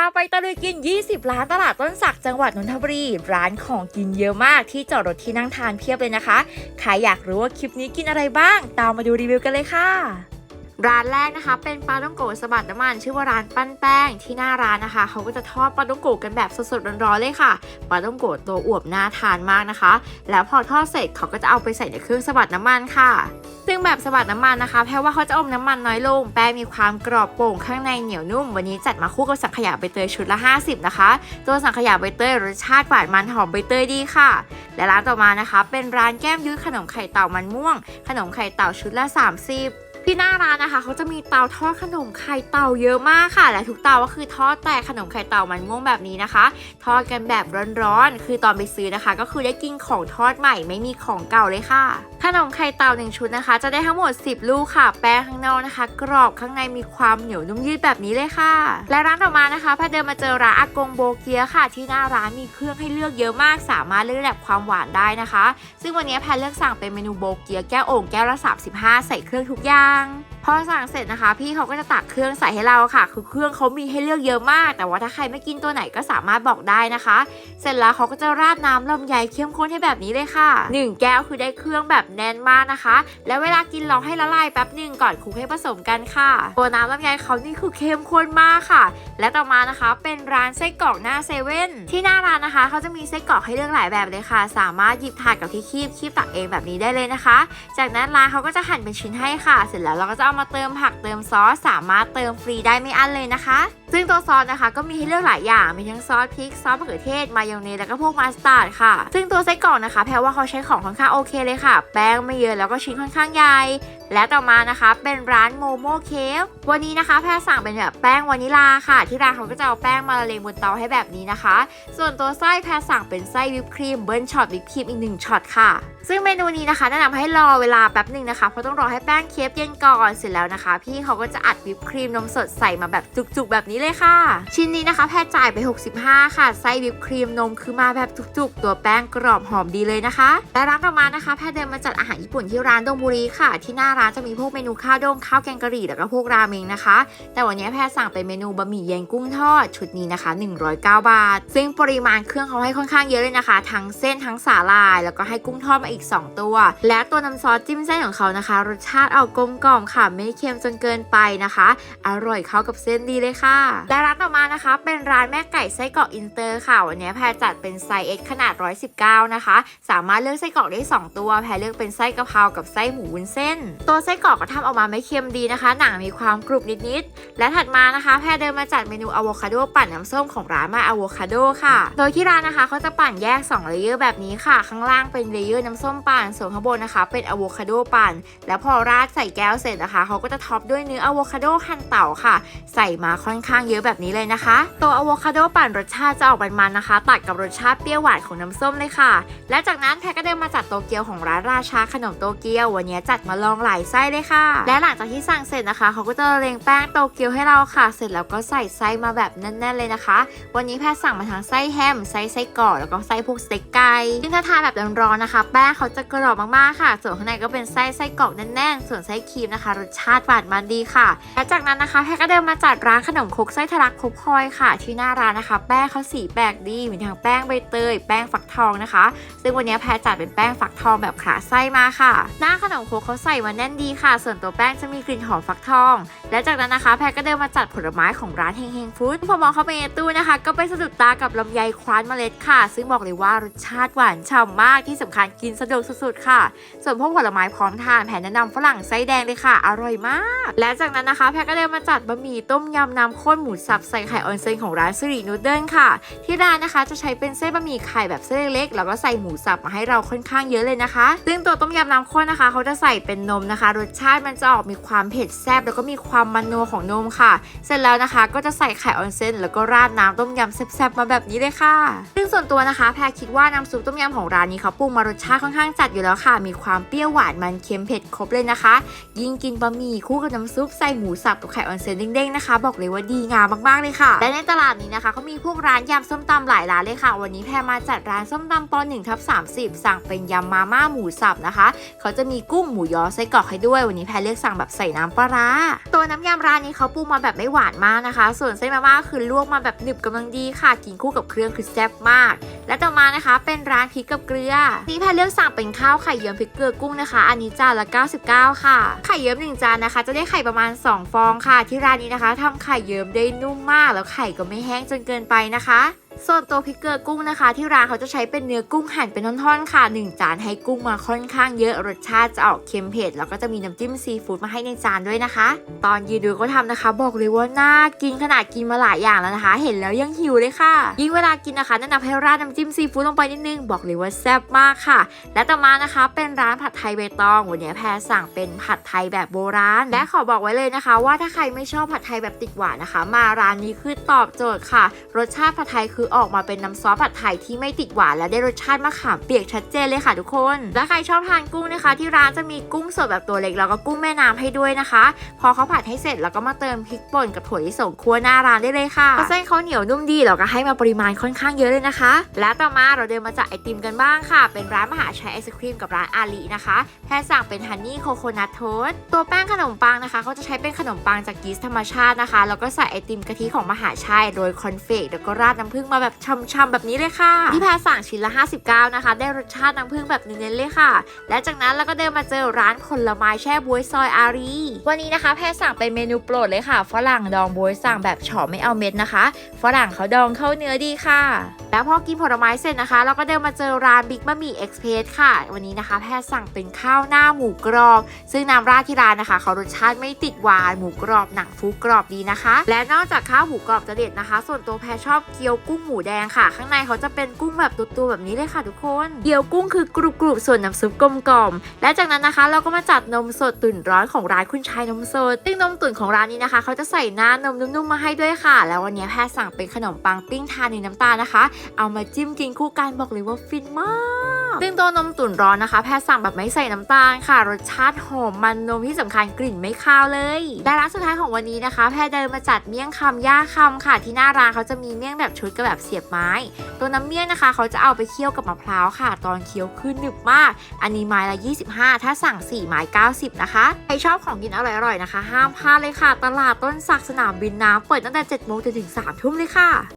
าไปตะลุยกิน 20 ร้านตลาดต้นสักจังหวัดนนทบุรี ร้านของกินเยอะมากที่จอดรถที่นั่งทานเพียบเลยนะคะ ใครอยากรู้ว่าคลิปนี้กินอะไรบ้าง ตามมาดูรีวิวกันเลยค่ะ ร้านแรกนะคะ เป็นปลาต้องโกะสะบัดน้ำมัน ชื่อว่าร้านปั้นแป้งที่หน้าร้านนะคะ เขาก็จะทอดปลาต้องโกะกันแบบสดๆร้อนๆเลยค่ะปลาต้องโกะตัวอวบน่าทานมากนะคะ แล้วพอทอดเสร็จเขาก็จะเอาไปใส่ในเครื่องสะบัดน้ำมันค่ะซึ่งแบบสะบัดน้ำมันนะคะแปลว่าเขาจะอมน้ำมันน้อยลง แป้งมีความกรอบโป่งข้างในเหนียวนุ่ม วันนี้จัดมาคู่กับสังขยาใบเตยชุดละ 50 นะคะ ตัวสังขยาใบเตยรสชาติหวานมันหอมใบเตยดีค่ะ และร้านต่อมานะคะ เป็นร้านแก้มยุ้ยขนมไข่เต่ามันม่วง ขนมไข่เต่าชุดละ 30 ที่หน้าร้านนะคะเขาจะมีเตาทอดขนมไข่เต่าเยอะมากค่ะ และทุกเตาก็คือทอดแต่ขนมไข่เต่ามันม่วงแบบนี้นะคะ ทอดกันแบบร้อนๆ คือตอนไปซื้อนะคะ ก็คือได้กินของทอดใหม่ไม่มีของเก่าเลยค่ะขนมไข่เต่าหนึ่งชุดนะคะ จะได้ทั้งหมด 10 ลูกค่ะ แป้งข้างนอกนะคะ กรอบข้างในมีความเหนียวนุ่มยืดแบบนี้เลยค่ะ และร้านต่อมานะคะพาเดินมาเจอร้านอากงโบเกียค่ะ ที่หน้าร้านมีเครื่องให้เลือกเยอะมาก สามารถเลือกระดับความหวานได้นะคะ ซึ่งวันนี้แพทย์เลือกสั่งเป็นเมนูโบเกียแก้วโอ่งแก้วละ35 ใส่เครื่องทุกอย่างพอสั่งเสร็จนะคะ พี่เขาก็จะตักเครื่องใส่ให้เราค่ะ คือเครื่องเขามีให้เลือกเยอะมาก แต่ว่าถ้าใครไม่กินตัวไหนก็สามารถบอกได้นะคะ เสร็จแล้วเขาก็จะราดน้ำลำไยเข้มข้นให้แบบนี้เลยค่ะ 1 แก้วคือได้เครื่องแบบแน่นมากนะคะ แล้วเวลากินลองให้ละลายแป๊บหนึ่งก่อนคลุกให้ผสมกันค่ะ ตัวน้ำลำไยเขานี่คือเข้มข้นมากค่ะ และต่อมานะคะ เป็นร้านไส้กรอกหน้าเซเว่นที่หน้าร้านนะคะเขาจะมีไส้กรอกให้เลือกหลายแบบเลยค่ะ สามารถหยิบถาดกับที่คีบคีบตักเองแบบนี้ได้เลยนะคะ จากนั้นร้านเขาก็จะหั่นเป็นชิ้นให้ค่ะ เสร็จแล้วเราก็จะมาเติมผักเติมซอสสามารถเติมฟรีได้ไม่อั้นเลยนะคะ ซึ่งตัวซอสนะคะก็มีให้เลือกหลายอย่าง มีทั้งซอสพริกซอสมะเขือเทศมายองเนสแล้วก็พวกมาสตาร์ดค่ะ ซึ่งตัวไส้กรอกนะคะแพรว่าเขาใช้ของค่อนข้างโอเคเลยค่ะ แป้งไม่เยอะแล้วก็ชิ้นค่อนข้างใหญ่ และต่อมานะคะเป็นร้านโมโมเคฟวันนี้นะคะแพรสั่งเป็นแบบแป้งวานิลาค่ะ ที่ร้านเขาก็จะเอาแป้งมาละเลงบนเตาให้แบบนี้นะคะ ส่วนตัวไส้แพรสั่งเป็นไส้วิปครีมเบิร์นช็อตวิปครีมอีกหนึ่งช็อตค่ะ ซึ่งเมนูนี้นะคะแนะนำให้รอเวลาแป๊บหนึ่งนะคะเพราะต้องรอให้แป้งเคฟเย็นก่อนเสร็จแล้วนะคะ พี่เขาก็จะอัดวิปครีมนมสดใส่มาแบบจุกๆแบบนี้เลยค่ะ ชิ้นนี้นะคะแพรจ่ายไป 65 ค่ะไส้วิปครีมนมคือมาแบบจุกๆ ตัวแป้งกรอบหอมดีเลยนะคะและร้านต่อมานะคะแพรเดินมาจัดอาหารญี่ปุ่นที่ร้านดงบุรีค่ะที่หน้าร้านจะมีพวกเมนูข้าวด้งข้าวแกงกะหรี่แล้วก็พวกราเมงนะคะ แต่วันนี้แพรสั่งเป็นเมนูบะหมี่เย็นกุ้งทอดชุดนี้นะคะ 109 บาท ซึ่งปริมาณเครื่องเขาให้ค่อนข้างเยอะเลยนะคะ ทั้งเส้นทั้งสาลาย แล้วก็ให้กุ้งทอดมาอีก 2 ตัว และตัวน้ำซอสจิ้มเส้นของเขานะคะ รสชาติเอากลมกล่อมค่ะ ไม่เค็มจนเกินไปนะคะ อร่อยเข้ากับเส้นดีเลยค่ะ และร้านต่อมานะคะ เป็นร้านแม่ไก่ไส้กรอกอินเตอร์ค่ะวันนี้แพรจัดเป็นไซส์ X ขนาด 119 นะคะ สามารถเลือกไส้กรอกได้ 2 ตัว แพรเลือกเป็นไส้กะเพรากับไส้หมูวุ้นเส้นตัวไส้กรอกก็ทำออกมาไม่เค็มดีนะคะ หนังมีความกรุบนิดๆ และถัดมานะคะ แพรเดินมาจัดเมนูอะโวคาโดปั่นน้ำส้มของร้านมาอะโวคาโดค่ะ โดยที่ร้านนะคะเขาจะปั่นแยก2เลเยอร์แบบนี้ค่ะ ข้างล่างเป็นเลเยอร์น้ำส้มปั่น ส่วนข้างบนนะคะ เป็นอะโวคาโดปั่น แล้วพอราดใส่แก้วเสร็จนะคะเขาก็จะท็อปด้วยเนื้ออะโวคาโดหั่นเต่าค่ะ ใส่มาค่อนข้างเยอะแบบนี้เลยนะคะ ตัวอะโวคาโดปั่นรสชาติจะออกมันๆนะคะ ตัดกับรสชาติเปรี้ยวหวานของน้ำส้มเลยค่ะ และจากนั้นแพรก็เดินมาจัดโตเกียวของร้านราชาขนมโตเกียววันนี้จัดมาลองหลายไส้เลยค่ะ และหลังจากที่สั่งเสร็จนะคะ เขาก็จะเรียงแป้งโตเกียวให้เราค่ะ เสร็จแล้วก็ใส่ไส้มาแบบแน่นๆเลยนะคะ วันนี้แพรสั่งมาทั้งไส้แฮมไส้ไส้กรอกแล้วก็ไส้พวกสเต็กไก่ซึ่งถ้าทานแบบร้อนๆนะคะ แป้งเขาจะกรอบมากๆค่ะ ส่วนข้างในก็เป็นไส้ไส้กรอกแน่นๆ ส่วนไส้ครีมนะคะรสชาติหวานมันดีค่ะและจากนั้นนะคะแพรก็เดินมาจัดร้านขนมครกไส้ทะลักครกพลอยค่ะ ที่หน้าร้านนะคะ แป้งเขาสีแปลกดีมีทั้งแป้งใบเตยแป้งฟักทองนะคะ ซึ่งวันนี้แพรจัดเป็นแป้งฟักทองแบบขาไส้มาค่ะ หน้าขนมครกเขาใส่มาแน่นดีค่ะ ส่วนตัวแป้งจะมีกลิ่นหอมฟักทอง และจากนั้นนะคะแพรก็เดินมาจัดผลไม้ของร้านเฮงเฮงฟู้ดพอมองเข้าไปในตู้นะคะ ก็ไปสะดุดตากับลำไยคว้านเมล็ดค่ะ ซึ่งบอกเลยว่ารสชาติหวานฉ่ำมากที่สำคัญกินสะดวกสุดๆค่ะ ส่วนพวกผลไม้พร้อมทานแผนแนะนำฝรั่งไส้แดงเลยค่ะ อร่อยมาก และจากนั้นนะคะ แพรก็เดินมาจัดบะหมี่ต้มยำน้ำข้นหมูสับใส่ไข่ออนเซนของร้านสิรินูเดิลค่ะ ที่ร้านนะคะจะใช้เป็นเส้นบะหมี่ไข่แบบเส้นเล็กๆแล้วก็ใส่หมูสับมาให้เราค่อนข้างเยอะเลยนะคะ ซึ่งตัวต้มยำน้ำข้นนะคะ เขาจะใส่เป็นนมนะคะ รสชาติมันจะออกมีความเผ็ดแซ่บแล้วก็มีความมันนัวของนมค่ะ เสร็จแล้วนะคะก็จะใส่ไข่ออนเซนแล้วก็ราดน้ำต้มยำแซ่บๆมาแบบนี้เลยค่ะ ซึ่งส่วนตัวนะคะแพรคิดว่าน้ำซุปต้มยำของร้านนี้เขาปรุงมารสชาติค่อนข้างจัดอยู่แล้วค่ะ มีความเปรี้ยวหวานมันเค็มเผ็ดครบเลยนะคะ ยิ่งกินบะหมี่คู่กับน้ำซุปใส่หมูสับกับไข่ออนเซนเด้งๆนะคะ บอกเลยว่าดีงามมากๆเลยค่ะ และในตลาดนี้นะคะเขามีพวกร้านยำส้มตำหลายร้านเลยค่ะ วันนี้แพรมาจัดร้านส้มตำป1ทับ30สั่งเป็นยำมาม่าหมูสับนะคะ เขาจะมีกุ้งหมูยอไส้กรอกให้ด้วย วันนี้แพรเลือกสั่งแบบใส่น้ำปลาร้าตัวน้ำยำร้านนี้เขาปรุงมาแบบไม่หวานมากนะคะ ส่วนเส้นมาม่าคือลวกมาแบบหนึบกำลังดีค่ะ กินคู่กับเครื่องคือแซ่บมาก และต่อมานะคะ เป็นร้านพริกกับเกลือ นี่แพรเลือกสั่งเป็นข้าวไข่เยิ้มพริกเกลือกุ้งนะคะ อันนี้จานละ 99 ค่ะ ไข่เยิ้มหนึ่งจานนะคะ จะได้ไข่ประมาณ 2 ฟองค่ะ ที่ร้านนี้นะคะทำไข่เยิ้มได้นุ่มมาก แล้วไข่ก็ไม่แห้งจนเกินไปนะคะ ส่วนตัวพริกเกลือกุ้งนะคะ ที่ร้านเขาจะใช้เป็นเนื้อกุ้งหั่นเป็นท่อนๆค่ะหนึ่งจานให้กุ้งมาค่อนข้างเยอะรสชาติจะออกเค็มเผ็ดแล้วก็จะมีน้ำจิ้มซีฟู้ดมาให้ในจานด้วยนะคะ ตอนยืนดูก็ทำนะคะ บอกเลยว่าน่ากินขนาดกินมาหลายอย่างแล้วนะคะ เห็นแล้วยังหิวเลยค่ะ ยิ่งเวลากินนะคะแนะนำให้ราดน้ำจิ้มซีฟู้ดลงไปนิดนึงบอกเลยว่าแซ่บมากค่ะ และต่อมานะคะ เป็นร้านผัดไทยใบตองวันนี้แพรสั่งเป็นผัดไทยแบบโบราณ และขอบอกไว้เลยนะคะ ว่าถ้าใครไม่ชอบผัดไทยแบบติดหวานนะคะ มาร้านนี้คือตอบโจทย์ค่ะ รสชาติผัดไทยคือออกมาเป็นน้ำซอสผัดไทยที่ไม่ติดหวานและได้รสชาติมะขามเปียกชัดเจนเลยค่ะทุกคน และใครชอบทานกุ้งนะคะ ที่ร้านจะมีกุ้งสดแบบตัวเล็กแล้วก็กุ้งแม่น้ำให้ด้วยนะคะ พอเขาผัดให้เสร็จแล้วก็มาเติมพริกป่นกับถั่วลิสงคั่วหน้าร้านได้เลยค่ะเส้นเขาเหนียวนุ่มดีแล้วก็ให้มาปริมาณค่อนข้างเยอะเลยนะคะ และต่อมาเราเดินมาจากไอติมกันบ้างค่ะ เป็นร้านมหาชัยไอศครีมกับร้านอาลีนะคะแพรสั่งเป็นฮันนี่โคโคนัทโทสตัวแป้งขนมปังนะคะเขาจะใช้เป็นขนมปังจากยีสต์ธรรมชาตินะคะแล้วก็ใส่ไอติมกะทิของมหาชัยโดยคอนเฟกแล้วก็ราดน้ำผึ้งมาแบบช่ำๆแบบนี้เลยค่ะที่แพรสั่งชิ้นละ 59 นะคะ ได้รสชาติน้ำผึ้งแบบเน้นๆเลยค่ะ และจากนั้นเราก็เดินมาเจอร้านผลไม้แช่บวยซอยอารี วันนี้นะคะแพรสั่งเป็นเมนูโปรดเลยค่ะฝรั่งดองบวยสั่งแบบเฉาะไม่เอาเม็ดนะคะฝรั่งเขาดองเข้าเนื้อดีค่ะ แล้วพอกินผลไม้เสร็จนะคะ เราก็เดินมาเจอร้านบิ๊กบะหมี่เอ็กซ์เพสค่ะ วันนี้นะคะแพรสั่งเป็นข้าวหน้าหมูกรอบ ซึ่งน้ำราดที่ร้านนะคะ เขารสชาติไม่ติดหวานหมูกรอบหนังฟูกรอบดีนะคะ และนอกจากข้าวหมูกรอบจะเด็ดนะคะ ส่วนตัวแพรชอบเกี๊ยวกุ้งหมูแดงค่ะ ข้างในเขาจะเป็นกุ้งแบบตัวๆแบบนี้เลยค่ะทุกคนเกี๊ยวกุ้งคือกรุบๆส่วนน้ำซุปกลมกล่อมและจากนั้นนะคะ เราก็มาจัดนมสดตุ่นร้อนของร้านคุณชายนมสดซึ่งนมตุ่นของร้านนี้นะคะ เขาจะใส่หน้านมนุ่มๆมาให้ด้วยค่ะ แล้ววันนี้แพรสั่งเป็นขนมปังปิ้งทานในน้ำตาลนะคะ เอามาจิ้มกินคู่กันบอกเลยว่าฟินมาก ซึ่งตัวนมตุ๋นร้อนนะคะ แพรสั่งแบบไม่ใส่น้ำตาลค่ะ รสชาติหอมมันนมที่สำคัญกลิ่นไม่คาวเลยและร้านสุดท้ายของวันนี้นะคะ แพรเดินมาจัดเมี่ยงคำย่าคำค่ะ ที่หน้าร้านเขาจะมีเมี่ยงแบบชุดกับแบบเสียบไม้ ตัวน้ำเมี่ยงนะคะ เขาจะเอาไปเคี่ยวกับมะพร้าวค่ะ ตอนเคี้ยวขึ้นหนึบมาก อันนี้ไม้ละ 25 ถ้าสั่ง 4 ไม้ 90 นะคะ ใครชอบของกินอร่อยๆนะคะ ห้ามพลาดเลยค่ะ ตลาดต้นสักสนามบินน้ำเปิดตั้งแต่7โมงจนถึง3ทุ่มเลยค่ะ